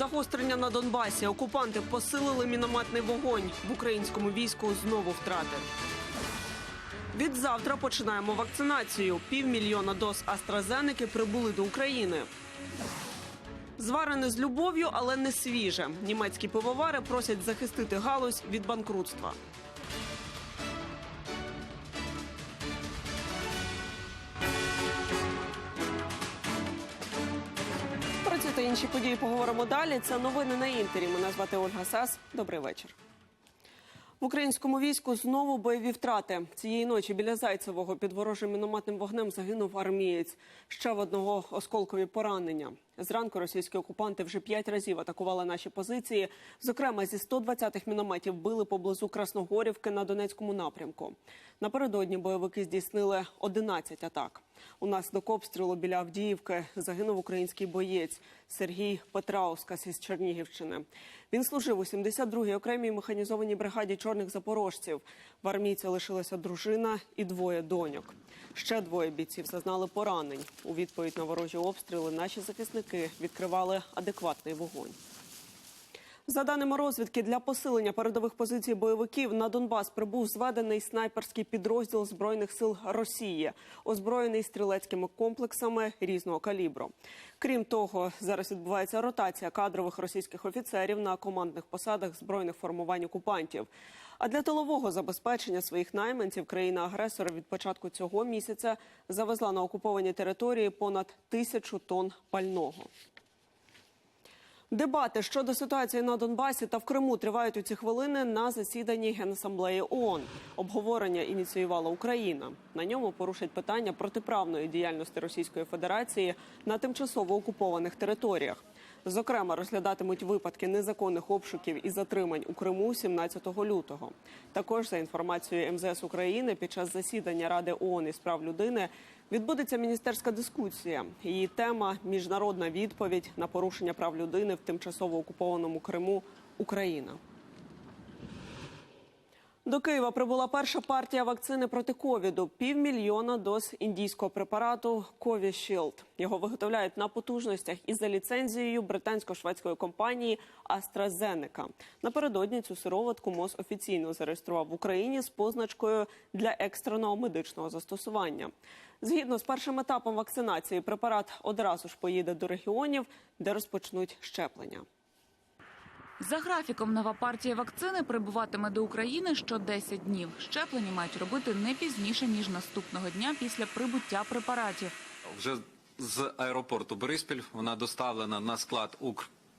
Загострення на Донбасі. Окупанти посилили мінометний вогонь. В українському війську знову втрати. Від завтра починаємо вакцинацію. Півмільйона доз Астразенеки прибули до України. Зварене з любов'ю, але не свіже. Німецькі пивовари просять захистити галузь від банкрутства. Інші події поговоримо далі. Це новини на інтері. Мене звати Ольга Сас. Добрий вечір. В українському війську знову бойові втрати. Цієї ночі біля Зайцевого під ворожим мінометним вогнем загинув армієць. Ще в одного осколкові поранення. Зранку російські окупанти вже п'ять разів атакували наші позиції. Зокрема, зі 120-х мінометів били поблизу Красногорівки на Донецькому напрямку. Напередодні бойовики здійснили 11 атак. Унаслідок обстрілу біля Авдіївки загинув український боєць Сергій Петраускас із Чернігівщини. Він служив у 72-й окремій механізованій бригаді чорних запорожців. В армійця лишилася дружина і двоє доньок. Ще двоє бійців зазнали поранень. У відповідь на ворожі обстріли наші захисники відкривали адекватний вогонь. За даними розвідки, для посилення передових позицій бойовиків на Донбас прибув зведений снайперський підрозділ збройних сил Росії, озброєний стрілецькими комплексами різного калібру. Крім того, зараз відбувається ротація кадрових російських офіцерів на командних посадах збройних формувань окупантів. А для тилового забезпечення своїх найманців країна-агресора від початку цього місяця завезла на окуповані території понад тисячу тонн пального. Дебати щодо ситуації на Донбасі та в Криму тривають у ці хвилини на засіданні Генасамблеї ООН. Обговорення ініціювала Україна. На ньому порушать питання протиправної діяльності Російської Федерації на тимчасово окупованих територіях. Зокрема, розглядатимуть випадки незаконних обшуків і затримань у Криму 17 лютого. Також за інформацією МЗС України, під час засідання Ради ООН із прав людини відбудеться міністерська дискусія. Її тема міжнародна відповідь на порушення прав людини в тимчасово окупованому Криму Україна. До Києва прибула перша партія вакцини проти ковіду півмільйона доз індійського препарату Covishield. Його виготовляють на потужностях і за ліцензією британсько-шведської компанії AstraZeneca. Напередодні цю сироватку МОЗ офіційно зареєстрував в Україні з позначкою для екстреного медичного застосування. Згідно з першим етапом вакцинації, препарат одразу ж поїде до регіонів, де розпочнуть щеплення. За графіком нова партія вакцини прибуватиме до України що 10 днів. Щеплення мають робити не пізніше ніж наступного дня після прибуття препаратів. вже з аеропорту Бориспіль. Вона доставлена на склад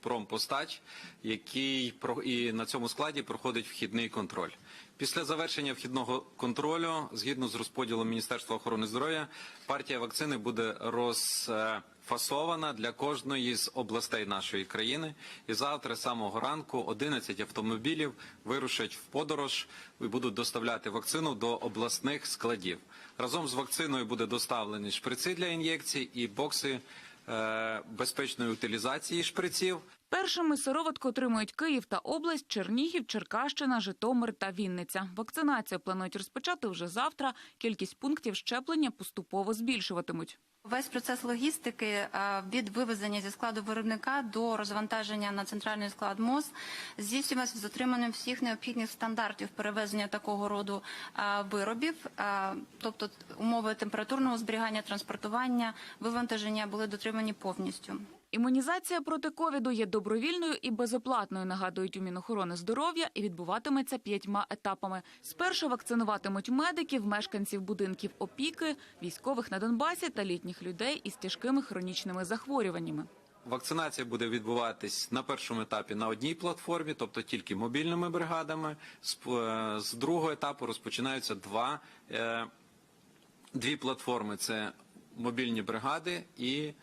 Укрпромпостач, який і на цьому складі проходить вхідний контроль. Після завершення вхідного контролю, згідно з розподілом Міністерства охорони здоров'я, партія вакцини буде розфасована для кожної з областей нашої країни. І завтра, з самого ранку, 11 автомобілів вирушать в подорож і будуть доставляти вакцину до обласних складів. Разом з вакциною буде доставлені шприци для ін'єкцій і бокси безпечної утилізації шприців. Першими сироватку отримують Київ та область, Чернігів, Черкащина, Житомир та Вінниця. Вакцинацію планують розпочати вже завтра. Кількість пунктів щеплення поступово збільшуватимуть. Весь процес логістики е, від вивезення зі складу виробника до розвантаження на центральний склад МОЗ здійснювався з отриманням всіх необхідних стандартів перевезення такого роду е, виробів, Е, тобто умови температурного зберігання, транспортування, вивантаження були дотримані повністю. Імунізація проти ковіду є добровільною і безоплатною, нагадують у Мінохорони здоров'я, і відбуватиметься п'ятьма етапами. Спершу вакцинуватимуть медиків, мешканців будинків опіки, військових на Донбасі та літніх людей із тяжкими хронічними захворюваннями. Вакцинація буде відбуватись на першому етапі на одній платформі, тобто тільки мобільними бригадами. З, е, другого етапу розпочинаються два, е, дві платформи: це мобільні бригади і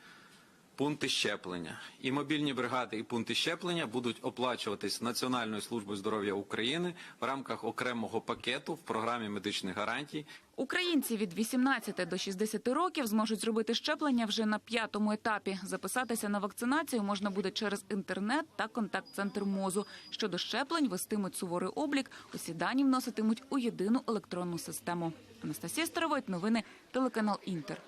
пункти щеплення. І мобільні бригади і пункти щеплення будуть оплачуватись Національною службою здоров'я України в рамках окремого пакету в програмі медичних гарантій. Українці від 18 до 60 років зможуть зробити щеплення вже на п'ятому етапі. Записатися на вакцинацію можна буде через інтернет та контакт-центр мозу. Щодо щеплень вестимуть суворий облік. Усі дані вноситимуть у єдину електронну систему. Анастасія Старовойт, новини, телеканал Інтер.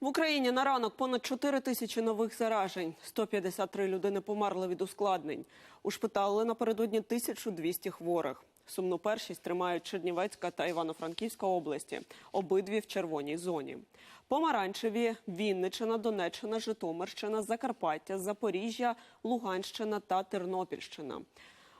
В Україні на ранок понад 4 тисячі нових заражень. 153 людини померли від ускладнень. Ушпиталили напередодні 1200 хворих. Сумну першість тримають Чернівецька та Івано-Франківська області. Обидві в червоній зоні. Помаранчеві – Вінниччина, Донеччина, Житомирщина, Закарпаття, Запоріжжя, Луганщина та Тернопільщина.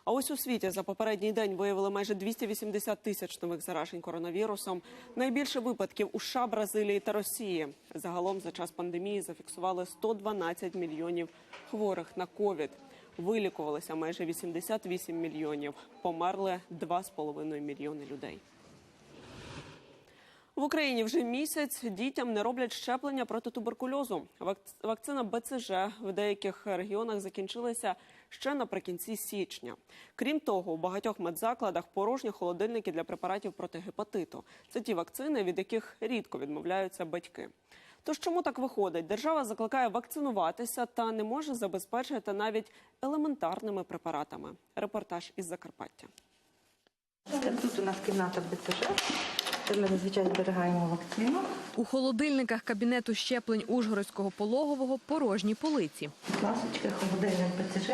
А ось у світі за попередній день виявили майже 280 тисяч нових заражень коронавірусом. Найбільше випадків у США, Бразилії та Росії. Загалом за час пандемії зафіксували 112 мільйонів хворих на ковід. Вилікувалися майже 88 мільйонів. Померли 2,5 мільйони людей. В Україні вже місяць дітям не роблять щеплення проти туберкульозу. Вак- Вакцина БЦЖ в деяких регіонах закінчилася ще наприкінці січня. Крім того, у багатьох медзакладах порожні холодильники для препаратів проти гепатиту. Це ті вакцини, від яких рідко відмовляються батьки. Тож чому так виходить? Держава закликає вакцинуватися та не може забезпечити навіть елементарними препаратами. Репортаж із Закарпаття. Тут у нас кімната БЦЖ, ми зазвичай зберігаємо вакцину. У холодильниках кабінету щеплень Ужгородського пологового порожні полиці. Ласочка, холодильник БЦЖ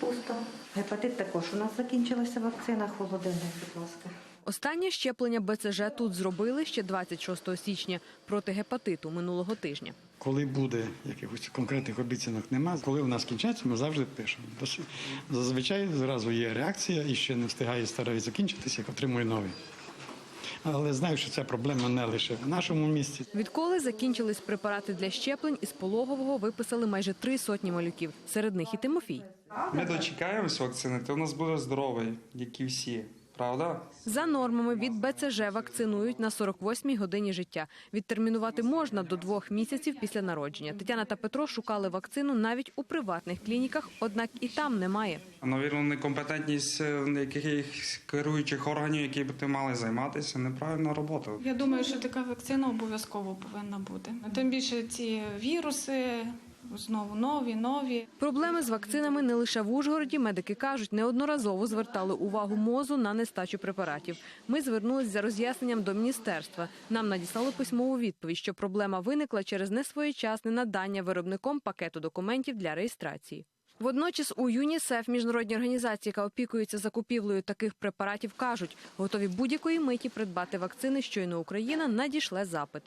пусто. Гепатит також у нас закінчилася вакцина. Холодильник, будь ласка. Останнє щеплення БЦЖ тут зробили ще 26 січня проти гепатиту минулого тижня. Коли буде якихось конкретних обіцянок нема, коли у нас кінчається, ми завжди пишемо. Зазвичай зразу є реакція і ще не встигає старий закінчитися, як отримує новий. Але знаю, що ця проблема не лише в нашому місті. Відколи закінчились препарати для щеплень, із пологового виписали майже три сотні малюків. Серед них і Тимофій. Ми дочекаємось вакцини, то у нас буде здоровий, як і всі. Правда? За нормами від БЦЖ вакцинують на 48-й годині життя. Відтермінувати можна до двох місяців після народження. Тетяна та Петро шукали вакцину навіть у приватних клініках, однак і там немає. Навірно, некомпетентність е, якихось керуючих органів, які б ти мали займатися, неправильна робота. Я думаю, що така вакцина обов'язково повинна бути. Тим більше ці віруси знову нові, нові. Проблеми з вакцинами не лише в Ужгороді. Медики кажуть, неодноразово звертали увагу мозу на нестачу препаратів. Ми звернулись за роз'ясненням до міністерства. Нам надіслали письмову відповідь, що проблема виникла через несвоєчасне надання виробником пакету документів для реєстрації. Водночас у ЮНІСЕФ, міжнародній організації, яка опікується закупівлею таких препаратів, кажуть, готові будь-якої миті придбати вакцини, щойно Україна надішле запит.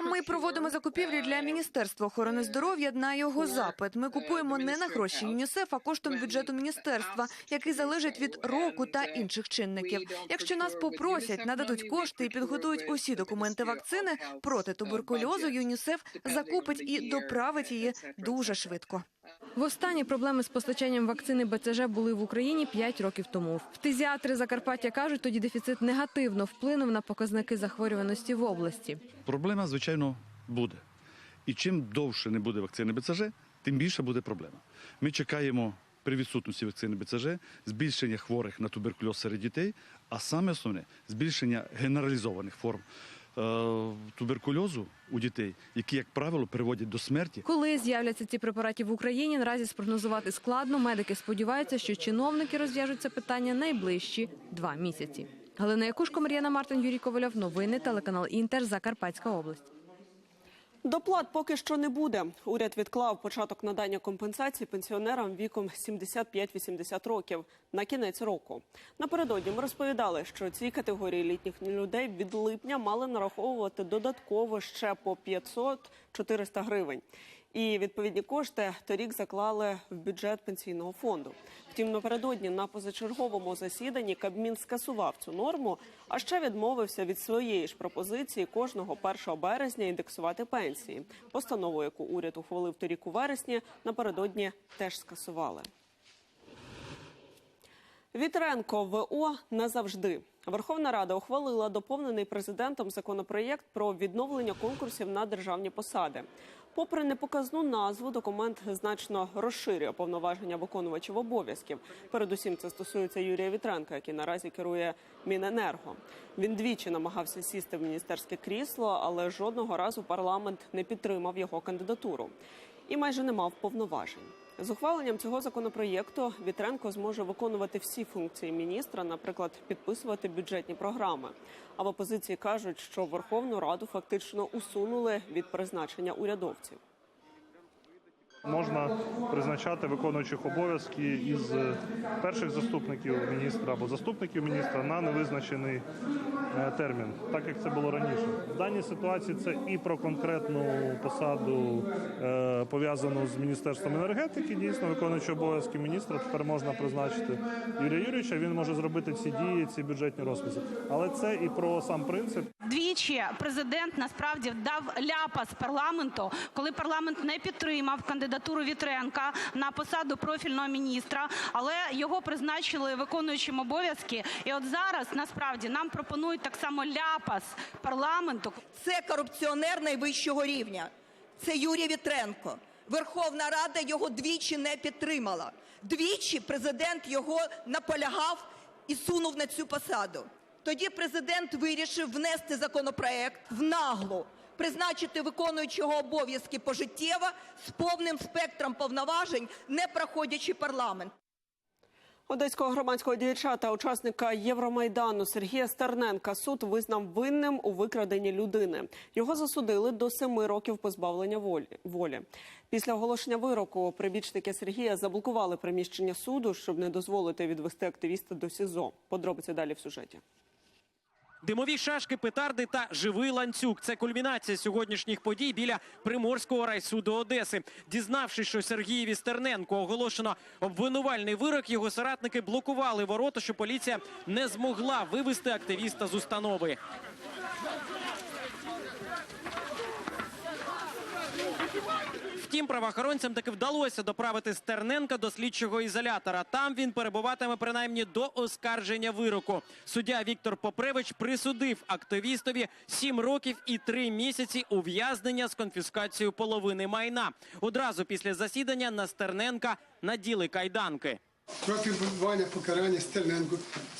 Ми проводимо закупівлі для Міністерства охорони здоров'я на його запит. Ми купуємо не на гроші ЮНІСЕФ, а коштом бюджету міністерства, який залежить від року та інших чинників. Якщо нас попросять, нададуть кошти і підготують усі документи вакцини проти туберкульозу, ЮНІСЕФ закупить і доправить її дуже швидко. Востаннє проблеми з постачанням вакцини БЦЖ були в Україні 5 років тому. Фтизіатри Закарпаття кажуть, тоді дефіцит негативно вплинув на показники захворюваності в області. Проблема, звичайно, буде. І чим довше не буде вакцини БЦЖ, тим більше буде проблема. Ми чекаємо при відсутності вакцини БЦЖ збільшення хворих на туберкульоз серед дітей, а саме основне збільшення генералізованих форм е, туберкульозу у дітей, які, як правило, приводять до смерті. Коли з'являться ці препарати в Україні, наразі спрогнозувати складно. Медики сподіваються, що чиновники розв'яжуть це питання найближчі два місяці. Галина Якушко, Мар'яна Мартин, Юрій Ковальов. Новини телеканал Інтер, Закарпатська область. Доплат поки що не буде. Уряд відклав початок надання компенсації пенсіонерам віком 75-80 років на кінець року. Напередодні ми розповідали, що цій категорії літніх людей від липня мали нараховувати додатково ще по 500-400 гривень. І відповідні кошти торік заклали в бюджет пенсійного фонду. Втім, напередодні на позачерговому засіданні Кабмін скасував цю норму, а ще відмовився від своєї ж пропозиції кожного 1 березня індексувати пенсії. Постанову, яку уряд ухвалив торік у вересні, напередодні теж скасували. Вітренко ВО назавжди. Верховна Рада ухвалила доповнений президентом законопроєкт про відновлення конкурсів на державні посади. Попри непоказну назву, документ значно розширює повноваження виконувачів обов'язків. Передусім, це стосується Юрія Вітренка, який наразі керує Міненерго. Він двічі намагався сісти в міністерське крісло, але жодного разу парламент не підтримав його кандидатуру і майже не мав повноважень. З ухваленням цього законопроєкту Вітренко зможе виконувати всі функції міністра, наприклад, підписувати бюджетні програми. А в опозиції кажуть, що Верховну Раду фактично усунули від призначення урядовців. Можна призначати виконуючих обов'язки із перших заступників міністра або заступників міністра на невизначений е, термін, так як це було раніше. В даній ситуації це і про конкретну посаду е, пов'язану з міністерством енергетики. Дійсно, виконуючий обов'язки міністра тепер можна призначити Юрія Юрійовича. Він може зробити ці дії, ці бюджетні розписи. Але це і про сам принцип. Двічі президент насправді дав ляпас парламенту, коли парламент не підтримав кандидатуру Вітренка на посаду профільного міністра, але його призначили виконуючим обов'язки. І от зараз насправді нам пропонують так само ляпас парламенту. Це корупціонер найвищого рівня. Це Юрій Вітренко. Верховна Рада його двічі не підтримала. Двічі президент його наполягав і сунув на цю посаду. Тоді президент вирішив внести законопроект в наглу, призначити виконуючого обов'язки пожиттєво з повним спектром повноважень, не проходячи парламент. Одеського громадського діяча та учасника Євромайдану Сергія Стерненка суд визнав винним у викраденні людини. Його засудили до семи років позбавлення волі-. Після оголошення вироку прибічники Сергія заблокували приміщення суду, щоб не дозволити відвести активіста до СІЗО. Подробиці далі в сюжеті. Димові шашки, петарди та живий ланцюг. Це кульмінація сьогоднішніх подій біля Приморського райсуду Одеси. Дізнавшись, що Сергієві Стерненко оголошено обвинувальний вирок, його соратники блокували ворота, що поліція не змогла вивести активіста з установи. Втім, правоохоронцям таки вдалося доправити Стерненка до слідчого ізолятора. Там він перебуватиме принаймні до оскарження вироку. Суддя Віктор Попревич присудив активістові сім років і три місяці ув'язнення з конфіскацією половини майна. Одразу після засідання на Стерненка наділи кайданки. Проти відбування покарання Стерненко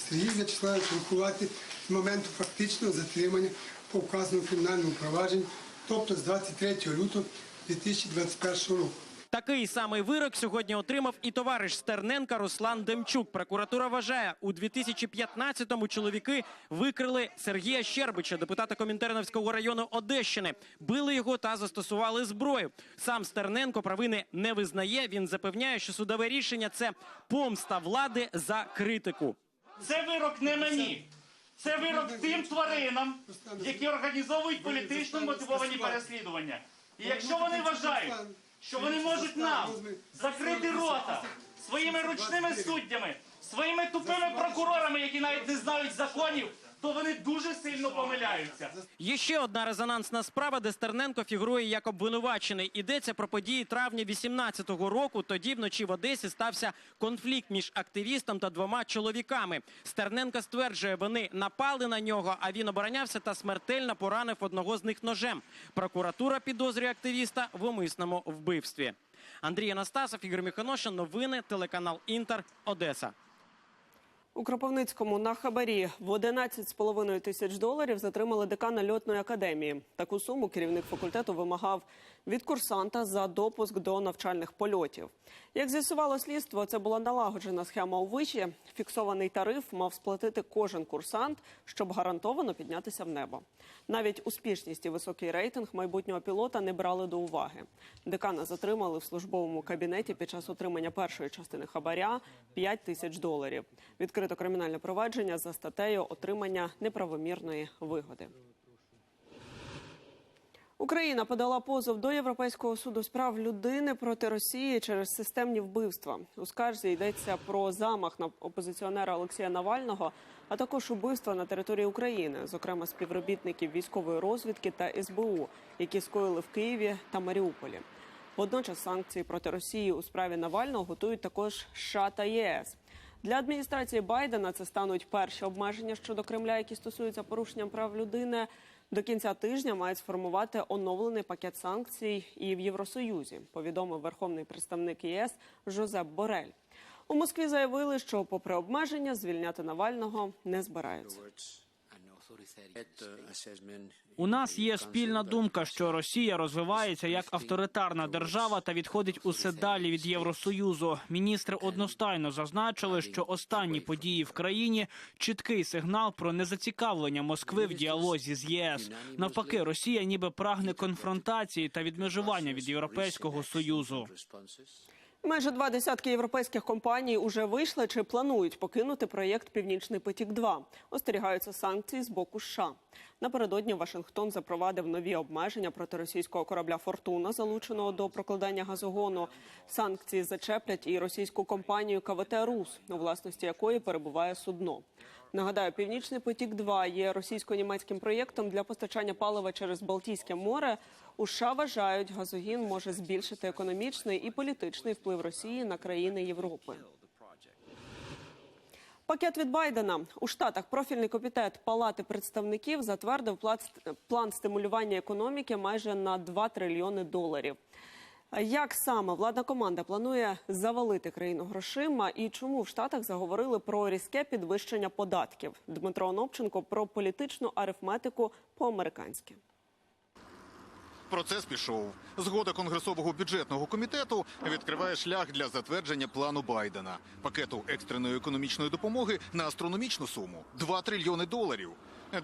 Сергій В'ячеславович рахувати з моменту фактичного затримання по вказаному кримінальному провадженні, тобто з 23 лютого 2021 року. Такий самий вирок сьогодні отримав і товариш Стерненка Руслан Демчук. Прокуратура вважає, у 2015-му чоловіки викрили Сергія Щербича, депутата Комінтерновського району Одещини. Били його та застосували зброю. Сам Стерненко провини не визнає. Він запевняє, що судове рішення це помста влади за критику. Це вирок не мені. Це вирок тим тваринам, які організовують політично мотивовані переслідування. І якщо вони вважають, що вони можуть нам закрити рота своїми ручними суддями, своїми тупими прокурорами, які навіть не знають законів, то вони дуже сильно помиляються. Є ще одна резонансна справа, де Стерненко фігурує як обвинувачений. Ідеться про події травня 18-го року. Тоді вночі в Одесі стався конфлікт між активістом та двома чоловіками. Стерненко стверджує, вони напали на нього, а він оборонявся та смертельно поранив одного з них ножем. Прокуратура підозрює активіста в умисному вбивстві. Андрій Анастасов, Ігор Міхоношин, новини, телеканал Інтер, Одеса. У Кропивницькому на хабарі в 11,5 тисяч доларів затримали декана льотної академії. Таку суму керівник факультету вимагав від курсанта за допуск до навчальних польотів. Як з'ясувало слідство, це була налагоджена схема у виші. Фіксований тариф мав сплатити кожен курсант, щоб гарантовано піднятися в небо. Навіть успішність і високий рейтинг майбутнього пілота не брали до уваги. Декана затримали в службовому кабінеті під час отримання першої частини хабаря 5 тисяч доларів. Відкрито кримінальне провадження за статтею отримання неправомірної вигоди. Україна подала позов до Європейського суду з прав людини проти Росії через системні вбивства. У скарзі йдеться про замах на опозиціонера Олексія Навального, а також убивства на території України, зокрема співробітників військової розвідки та СБУ, які скоїли в Києві та Маріуполі. Водночас санкції проти Росії у справі Навального готують також США та ЄС. Для адміністрації Байдена це стануть перші обмеження щодо Кремля, які стосуються порушення прав людини. До кінця тижня мають сформувати оновлений пакет санкцій і в Євросоюзі. Повідомив верховний представник ЄС Жозеп Борель. У Москві заявили, що, попри обмеження, звільняти Навального не збираються. У нас є спільна думка, що Росія розвивається як авторитарна держава та відходить усе далі від Євросоюзу. Міністри одностайно зазначили, що останні події в країні чіткий сигнал про незацікавлення Москви в діалозі з ЄС. Навпаки, Росія ніби прагне конфронтації та відмежування від Європейського союзу. Майже два десятки європейських компаній уже вийшли чи планують покинути проєкт Північний потік. 2 остерігаються санкцій з боку США. Напередодні Вашингтон запровадив нові обмеження проти російського корабля Фортуна, залученого до прокладання газогону. Санкції зачеплять і російську компанію КВТ Рус, у власності якої перебуває судно. Нагадаю, Північний потік 2 є російсько-німецьким проєктом для постачання палива через Балтійське море. У США вважають, газогін може збільшити економічний і політичний вплив Росії на країни Європи. Пакет від Байдена у штатах профільний комітет Палати представників затвердив план стимулювання економіки майже на 2 трильйони доларів. Як саме владна команда планує завалити країну грошима і чому в Штатах заговорили про різке підвищення податків? Дмитро Онопченко про політичну арифметику по-американськи. Процес пішов. Згода Конгресового бюджетного комітету відкриває шлях для затвердження плану Байдена, пакету екстреної економічної допомоги на астрономічну суму 2 трильйони доларів.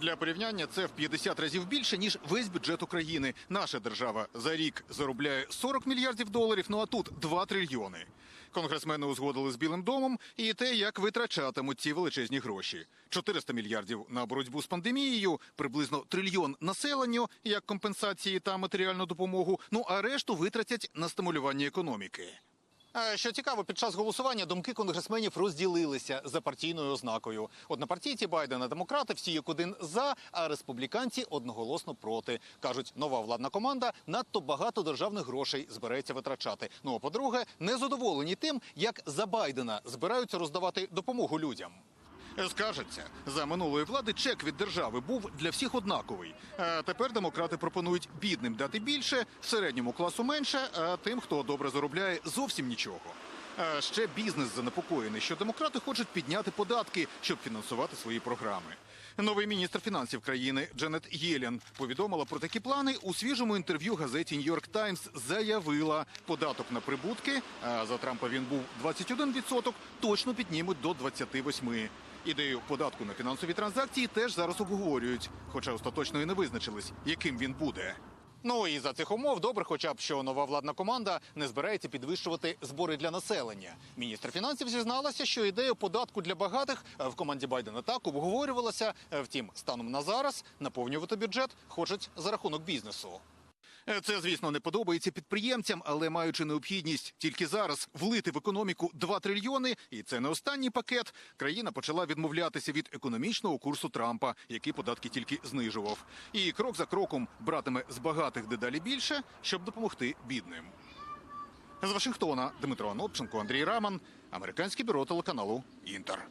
Для порівняння це в 50 разів більше ніж весь бюджет України. Наша держава за рік заробляє 40 мільярдів доларів. Ну а тут 2 трильйони. Конгресмени узгодили з Білим домом і те, як витрачатимуть ці величезні гроші: 400 мільярдів на боротьбу з пандемією, приблизно трильйон населенню як компенсації та матеріальну допомогу. Ну а решту витратять на стимулювання економіки. А Що цікаво, під час голосування думки конгресменів розділилися за партійною ознакою. Однопартійці Байдена демократи всі як один за, а республіканці одноголосно проти. кажуть, нова владна команда надто багато державних грошей збирається витрачати. Ну а по-друге, незадоволені тим, як за Байдена збираються роздавати допомогу людям. Скажеться, за минулої влади чек від держави був для всіх однаковий. А тепер демократи пропонують бідним дати більше, середньому класу менше, а тим, хто добре заробляє, зовсім нічого. А ще бізнес занепокоєний, що демократи хочуть підняти податки, щоб фінансувати свої програми. Новий міністр фінансів країни Дженет Єлен повідомила про такі плани у свіжому інтерв'ю газеті Нью-Йорк Таймс. Заявила, податок на прибутки, а за Трампа він був 21%, точно піднімуть до 28%. Ідею податку на фінансові транзакції теж зараз обговорюють, хоча остаточно і не визначились, яким він буде. Ну і за цих умов добре, хоча б що нова владна команда не збирається підвищувати збори для населення. Міністр фінансів зізналася, що ідея податку для багатих е, в команді Байдена так обговорювалася. Е, Втім, станом на зараз наповнювати бюджет хочуть за рахунок бізнесу. Е, Це, звісно, не подобається підприємцям, але маючи необхідність тільки зараз влити в економіку 2 трильйони, і це не останній пакет, країна почала відмовлятися від економічного курсу Трампа, який податки тільки знижував. І крок за кроком братиме з багатих дедалі більше, щоб допомогти бідним. З Вашингтона Дмитро Анопченко, Андрій Раман, американське бюро телеканалу Інтер.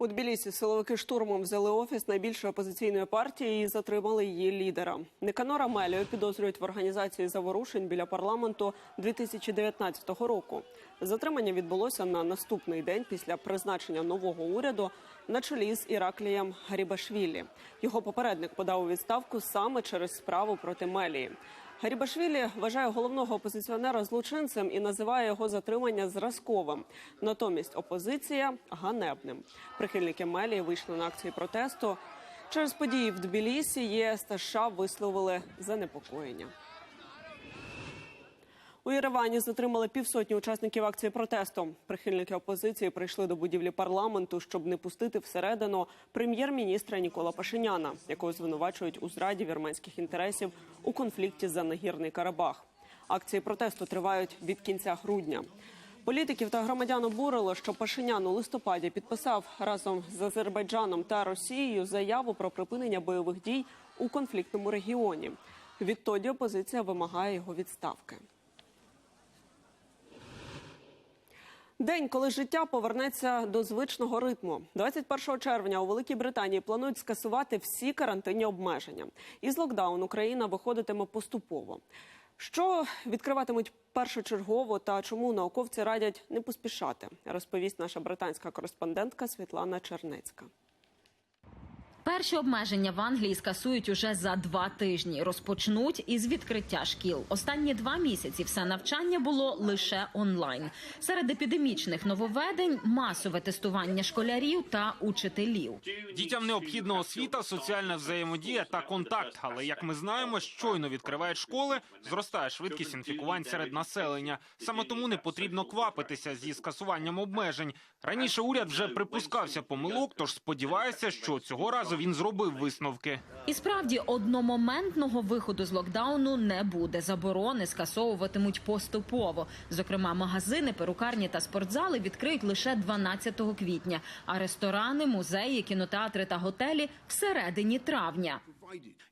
У Тбілісі силовики штурмом взяли офіс найбільшої опозиційної партії і затримали її лідера. Никанора Мелію підозрюють в організації заворушень біля парламенту 2019 року. Затримання відбулося на наступний день після призначення нового уряду на чолі з Іраклієм Гарібашвілі. Його попередник подав у відставку саме через справу проти Мелії. Гарібашвілі вважає головного опозиціонера злочинцем і називає його затримання зразковим. Натомість опозиція ганебним. Прихильники Мелії вийшли на акції протесту. Через події в Тбілісі ЄС та США висловили занепокоєння. У Єревані затримали півсотні учасників акції протесту. Прихильники опозиції прийшли до будівлі парламенту, щоб не пустити всередину прем'єр-міністра Нікола Пашиняна, якого звинувачують у зраді вірменських інтересів у конфлікті за нагірний Карабах. Акції протесту тривають від кінця грудня. Політиків та громадян обурило, що Пашинян у листопаді підписав разом з Азербайджаном та Росією заяву про припинення бойових дій у конфліктному регіоні. Відтоді опозиція вимагає його відставки. День, коли життя повернеться до звичного ритму. 21 червня у Великій Британії планують скасувати всі карантинні обмеження. Із локдауну країна виходитиме поступово. Що відкриватимуть першочергово та чому науковці радять не поспішати, розповість наша британська кореспондентка Світлана Чернецька. Перші обмеження в Англії скасують уже за два тижні. Розпочнуть із відкриття шкіл. Останні два місяці все навчання було лише онлайн. Серед епідемічних нововведень масове тестування школярів та учителів. Дітям необхідна освіта, соціальна взаємодія та контакт. Але як ми знаємо, щойно відкривають школи, зростає швидкість інфікувань серед населення. Саме тому не потрібно квапитися зі скасуванням обмежень. Раніше уряд вже припускався помилок, тож сподівається, що цього разу він зробив висновки. І справді одномоментного виходу з локдауну не буде. Заборони скасовуватимуть поступово. Зокрема, магазини, перукарні та спортзали відкриють лише 12 квітня, а ресторани, музеї, кінотеатри та готелі всередині травня.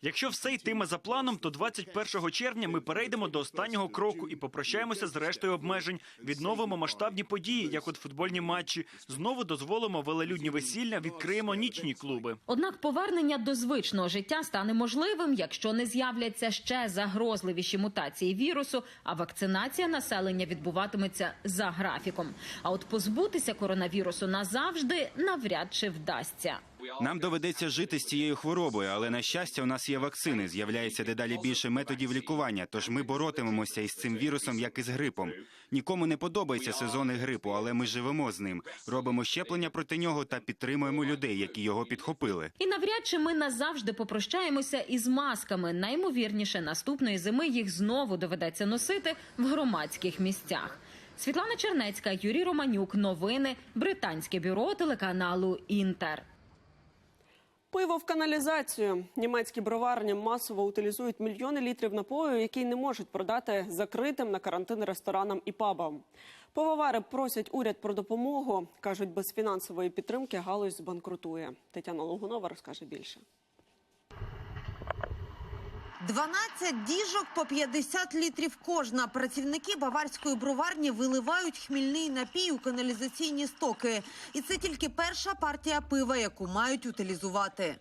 Якщо все йтиме за планом, то 21 червня ми перейдемо до останнього кроку і попрощаємося з рештою обмежень. Відновимо масштабні події, як от футбольні матчі. Знову дозволимо велелюдні весілля, відкриємо нічні клуби. Однак повернення до звичного життя стане можливим, якщо не з'являться ще загрозливіші мутації вірусу, а вакцинація населення відбуватиметься за графіком. А от позбутися коронавірусу назавжди навряд чи вдасться. Нам доведеться жити з цією хворобою, але на щастя, у нас є вакцини. З'являється дедалі більше методів лікування. Тож ми боротимемося із цим вірусом, як і з грипом. Нікому не подобається сезони грипу, але ми живемо з ним. Робимо щеплення проти нього та підтримуємо людей, які його підхопили. І навряд чи ми назавжди попрощаємося із масками. Наймовірніше, наступної зими їх знову доведеться носити в громадських місцях. Світлана Чернецька, Юрій Романюк. Новини. Британське бюро телеканалу Інтер. Пиво в каналізацію. Німецькі броварні масово утилізують мільйони літрів напою, які не можуть продати закритим на карантин ресторанам і пабам. Пивовари просять уряд про допомогу. кажуть, без фінансової підтримки галузь збанкрутує. Тетяна Логунова розкаже більше. 12 діжок по 50 літрів кожна. Працівники баварської броварні виливають хмільний напій у каналізаційні стоки. І це тільки перша партія пива, яку мають утилізувати.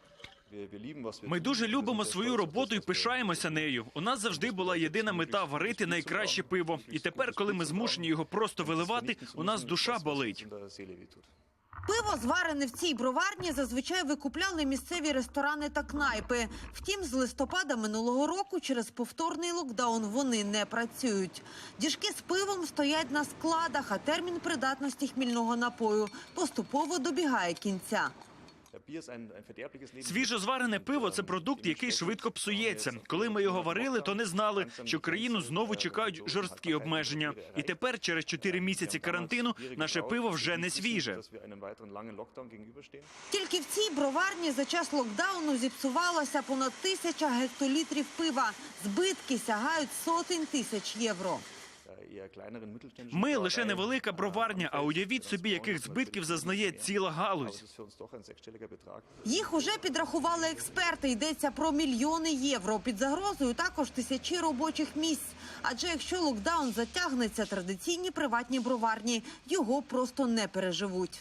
Ми дуже любимо свою роботу і пишаємося нею. У нас завжди була єдина мета варити найкраще пиво. І тепер, коли ми змушені його просто виливати, у нас душа болить. Пиво, зварене в цій броварні, зазвичай викупляли місцеві ресторани та кнайпи. Втім, з листопада минулого року через повторний локдаун вони не працюють. Діжки з пивом стоять на складах, а термін придатності хмільного напою поступово добігає кінця. Свіжо зварене пиво це продукт, який швидко псується. Коли ми його варили, то не знали, що країну знову чекають жорсткі обмеження. І тепер, через 4 місяці карантину, наше пиво вже не свіже. Тільки в цій броварні за час локдауну зіпсувалося понад тисяча гектолітрів пива. Збитки сягають сотень тисяч євро. Ми лише невелика броварня, а уявіть собі, яких збитків зазнає ціла галузь. Їх уже підрахували експерти. Йдеться про мільйони євро. Під загрозою також тисячі робочих місць. Адже якщо локдаун затягнеться, традиційні приватні броварні його просто не переживуть.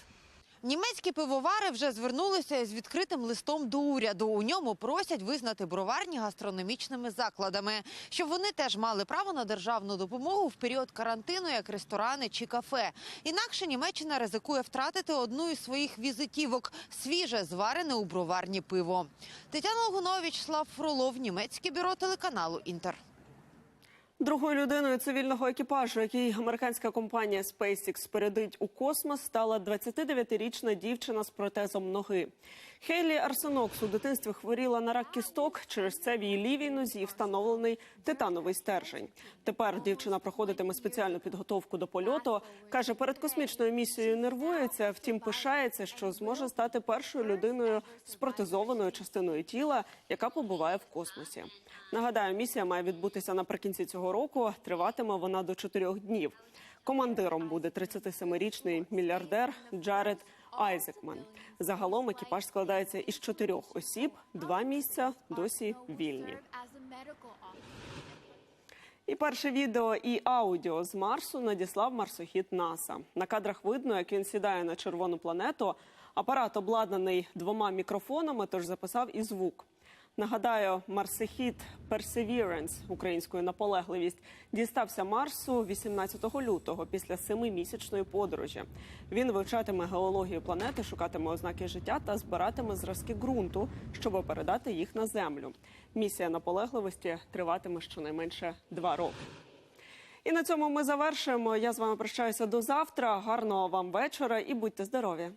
Німецькі пивовари вже звернулися з відкритим листом до уряду. У ньому просять визнати броварні гастрономічними закладами, щоб вони теж мали право на державну допомогу в період карантину, як ресторани чи кафе. Інакше Німеччина ризикує втратити одну із своїх візитівок свіже зварене у броварні пиво. Тетяна Логунович, Слав Фролов, німецьке бюро телеканалу Інтер. Другою людиною цивільного екіпажу, який американська компанія SpaceX передить у космос, стала 29-річна дівчина з протезом ноги. Хейлі Арсенокс у дитинстві хворіла на рак кісток. Через це в її лівій нозі встановлений титановий стержень. Тепер дівчина проходитиме спеціальну підготовку до польоту. каже, перед космічною місією нервується, втім пишається, що зможе стати першою людиною з протезованою частиною тіла, яка побуває в космосі. Нагадаю, місія має відбутися наприкінці цього року. Триватиме вона до чотирьох днів. Командиром буде 37-річний мільярдер Джаред Айзекман. Загалом екіпаж складається із чотирьох осіб. Два місця досі вільні. І перше відео і аудіо з Марсу надіслав марсохід НАСА. На кадрах видно, як він сідає на червону планету. Апарат обладнаний двома мікрофонами, тож записав і звук. Нагадаю, марсихід Perseverance українською наполегливість дістався Марсу 18 лютого після семимісячної подорожі. Він вивчатиме геологію планети, шукатиме ознаки життя та збиратиме зразки ґрунту, щоб передати їх на землю. Місія наполегливості триватиме щонайменше два роки. І на цьому ми завершуємо. Я з вами прощаюся до завтра. Гарного вам вечора і будьте здорові!